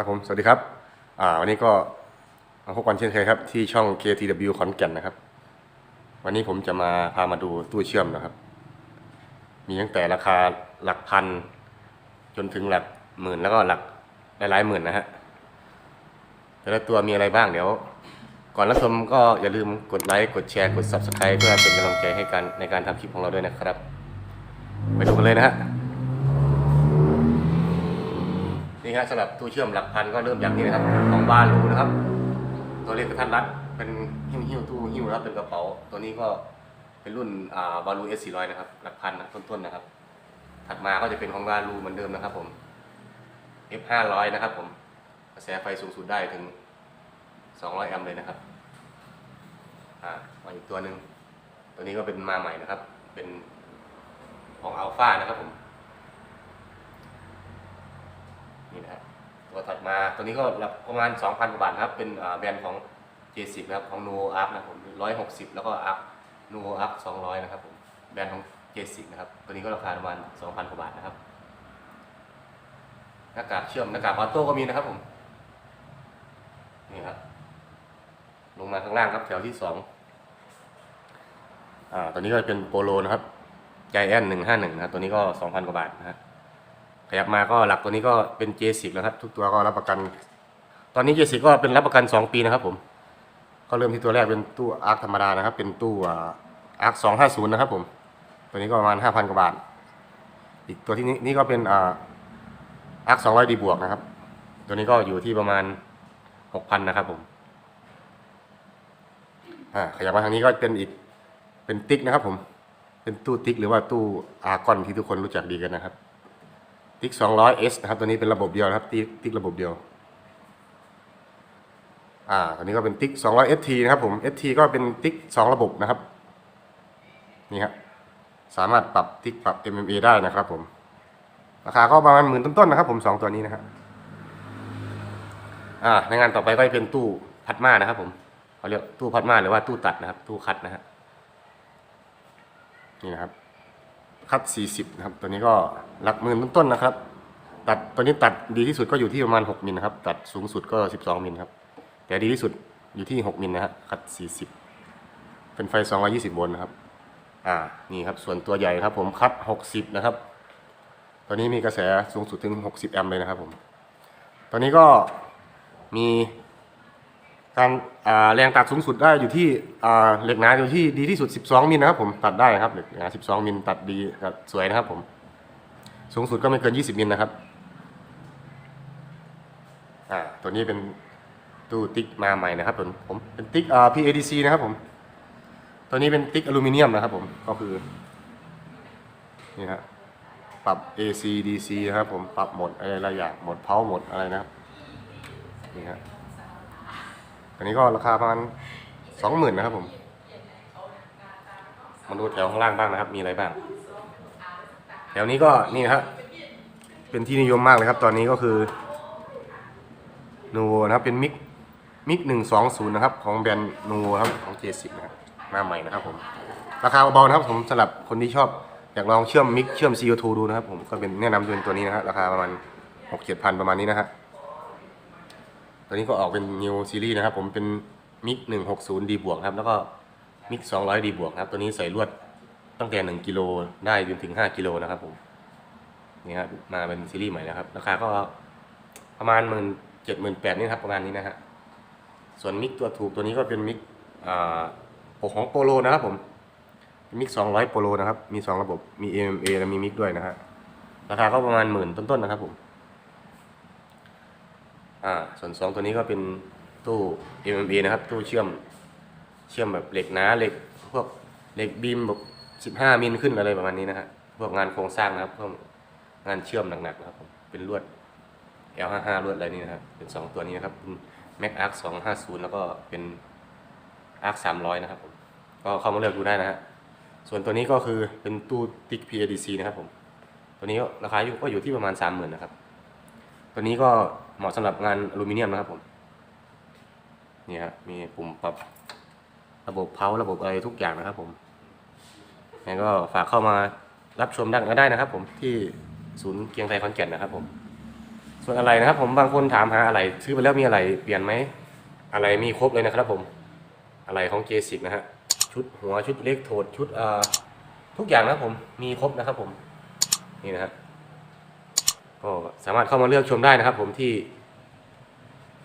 ครับผม สวัสดีครับ อ่า วันนี้ก็มาพบกันเช่นเคยครับ ที่ช่อง KTW ขอนแก่นนะครับ วันนี้ผมจะมาพามาดูตู้เชื่อมนะครับ มีตั้งแต่ราคาหลักพัน จนถึงหลักหมื่นแล้วก็หลักหลายๆหมื่นนะฮะแต่ละตัวมีอะไรบ้างเดี๋ยว ก่อนรับชมก็อย่าลืมกดไลค์ กดแชร์ กด Subscribe เพื่อเป็นกำลังใจให้กันในการทำคลิปของเราด้วยนะครับ ไปดูกันเลยนะฮะ นี่ครับสำหรับตู้เชื่อมหลักพันก็เริ่มจากนี้นะครับ ของบาลูนะครับ ตัวเล็กกระทัดรัดเป็นหิ้วหิ้วตู้หิ้วแล้วเป็นกระเป๋า ตัวนี้ก็เป็นรุ่นอ่าบาลูเอสสี่ร้อยนะครับ หลักพันนะต้นๆนะครับ ถัดมาก็จะเป็นของบาลูเหมือนเดิมนะครับผม F ห้าร้อยนะครับผมกระแสไฟสูงสุดได้ถึงสองร้อยแอมป์เลยนะครับอ่ามาอีกตัวหนึ่งตัวนี้ก็เป็นมาใหม่นะครับ เป็นของอัลฟานะครับผม นี่นะครับตัวถัดมาตัวนี้ก็รับประมาณ 2,000กว่าบาทนะครับ เป็นแบรนด์ของ J10 นะครับของ Nuo Arc นะครับผม160 แล้วก็ Arc Nuo Arc 200 นะครับผมแบรนด์ของ J10 นะครับ ตัวนี้ก็ราคาประมาณ 2,000กว่าบาทนะครับหน้ากากเชื่อมหน้ากากออโต้ก็มีนะครับผมนี่ครับลงมาข้างล่างครับแถวที่สองอ่าตัวนี้ก็เป็นโปโลนะครับใจแอนหนึ่งห้าหนึ่งนะครับตัวนี้ก็สองพันกว่าบาทนะครับ ขยับมาก็หลักตัวนี้ก็เป็น J10 แล้วครับ ทุกตัวก็รับประกัน ตอนนี้ J10 ก็เป็นรับประกัน 2 ปีนะครับผมก็เริ่มที่ตัวแรกเป็นตู้อาร์คธรรมดานะครับ เป็นตู้อาร์ค250นย์นะครับผม ตัวนี้ก็ประมาณ5,000กว่าบาท อีกตัวที่นี้นี่ก็เป็นอาร์ค200ดีบวกนะครับ ตัวนี้ก็อยู่ที่ประมาณ6,000นนะครับผมขยับมาทางนี้ก็เป็นอีกเป็นติ๊กนะครับผม เป็นตู้ติ๊กหรือว่าตู้อาร์กอนที่ทุกคนรู้จักดีกันนะครับ ติ๊ก 200S นะครับ ตัวนี้เป็นระบบเดียวนะครับ ติ๊กติ๊กระบบเดียว อ่าตัวนี้ก็เป็นติ๊ก 200ST นะครับผม ST ก็เป็นติ๊ก 2 ระบบนะครับ นี่ครับสามารถปรับติ๊กปรับ MMA ได้นะครับผม ราคาก็ประมาณหมื่นต้นๆนะครับผมสองตัวนี้นะครับอ่าในงานต่อไปก็จะเป็นตู้พัดมานะครับ ผมเขาเรียกตู้พัดมาหรือว่าตู้ตัดนะครับ ตู้คัดนะฮะนี่นะครับ คัด 40 นะครับ ตัวนี้ก็หลักหมื่นต้นๆนะครับ ตัดตัวนี้ตัดดีที่สุดก็อยู่ที่ประมาณ 6มิลนะครับ ตัดสูงสุดก็ 12มิลครับ แต่ดีที่สุดอยู่ที่ 6มิลนะฮะคัด 40 เป็นไฟ 220 โวลต์นะครับ อ่า นี่ครับ ส่วนตัวใหญ่ครับผมคัด 60 นะครับ ตัวนี้มีกระแสสูงสุดถึง 60 แอมป์เลยนะครับผม ตัวนี้ก็มี การแรงตัดสูงสุดได้อยู่ที่เหล็กหนาอยู่ที่ดีที่สุด 12 มิลนะครับผมตัดได้ครับเหล็กหนา 12 มิลตัดดีครับสวยนะครับผม สูงสุดก็ไม่เกิน 20 มิลนะครับตัวนี้เป็นตู้ติ๊กมาใหม่นะครับผมผมเป็นติ๊กอ่า PADC นะครับผม ตัวนี้เป็นติ๊กอลูมิเนียมนะครับผมก็คือนี่ครับปรับ AC DC นะครับผมปรับหมดอะไรหลายอย่างหมดเพาหมดอะไรนะครับนี่ครับ อันนี้ก็ราคาประมาณสองหมื่นนะครับผม มาดูแถวข้างล่างบ้างนะครับ มีอะไรบ้าง แถวนี้ก็นี่นะครับเป็นที่นิยมมากเลยครับ ตอนนี้ก็คือนูโวนะครับ เป็นมิกมิกหนึ่งสองศูนย์นะครับ ของแบรนด์นูโวครับ ของเจสิบนะครับ มาใหม่นะครับผม ราคาเบาๆนะครับผมสำหรับคนที่ชอบอยากลองเชื่อมมิกเชื่อม CO2 ดูนะครับผม ก็เป็นแนะนำเป็นตัวนี้นะครับราคาประมาณหกเจ็ดพันประมาณนี้นะฮะ ตัวนี้ก็ออกเป็น New Series นะครับ ผมเป็นมิก160 D บวกครับ แล้วก็มิก200 D บวกครับ ตัวนี้ใส่ลวดตั้งแต่ 1กิโลได้จนถึง 5กิโลนะครับผมนี่ครับมาเป็นซีรีส์ใหม่แล้วครับ ราคาก็ประมาณหมื่นเจ็ดหมื่นแปดนี่ครับประมาณนี้นะฮะส่วนมิกตัวถูกตัวนี้ก็เป็นมิกอ่าปกของโปโลนะครับผมมิก200โปโลนะครับ มี2ระบบมี AMA และมีมิกด้วยนะฮะราคาก็ประมาณหมื่นต้นๆนะครับผม อ่าส่วนสองตัวนี้ก็เป็นตู้ MMA นะครับ ตู้เชื่อมเชื่อมแบบเหล็กหนาเหล็กพวกเหล็กบีมแบบสิบห้ามิลขึ้นอะไรประมาณนี้นะฮะพวกงานโครงสร้างนะครับพวกงานเชื่อมหนักๆนะครับเป็นลวด L55 ลวดอะไรนี่นะครับเป็นสองตัวนี้นะครับ Mac Arc 250 แล้วก็เป็น Arc 300 นะครับผมก็เข้ามาเลือกดูได้นะฮะส่วนตัวนี้ก็คือเป็นตู้ติ๊ก PADC นะครับผมตัวนี้ราคาอยู่ก็อยู่ที่ประมาณ 30,000นะครับตัวนี้ก็ เหมาะสำหรับงานอลูมิเนียมนะครับผมนี่ครับมีปุ่มปรับระบบเพาระบบอะไรทุกอย่างนะครับผมงั้นก็ฝากเข้ามารับชมได้ได้นะครับ ผมที่ศูนย์เกียงไทยขอนแก่นนะครับผม ส่วนอะไรนะครับ ผมบางคนถามหาอะไรซื้อไปแล้วมีอะไรเปลี่ยนไหมอะไรมีครบเลยนะครับ ผมอะไรของเจสิกนะฮะชุดหัวชุดเล็กโถดชุดเอ่อทุกอย่างนะครับผมมีครบนะครับ ผมนี่นะฮะ ก็สามารถเข้ามาเลือกชมได้นะครับ ผมที่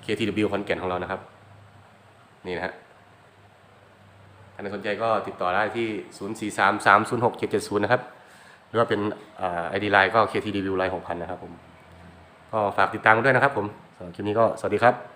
KTW คอนแก่นของเรานะครับ นี่นะฮะถ้าใครสนใจก็ติดต่อได้ที่ 043306770 นะครับ หรือว่าเป็นไอดีไลน์ก็ KTW ไลน์6,000 นะครับผม ก็ฝากติดตามด้วยนะครับผมสำหรับคลิปนี้ก็สวัสดีครับ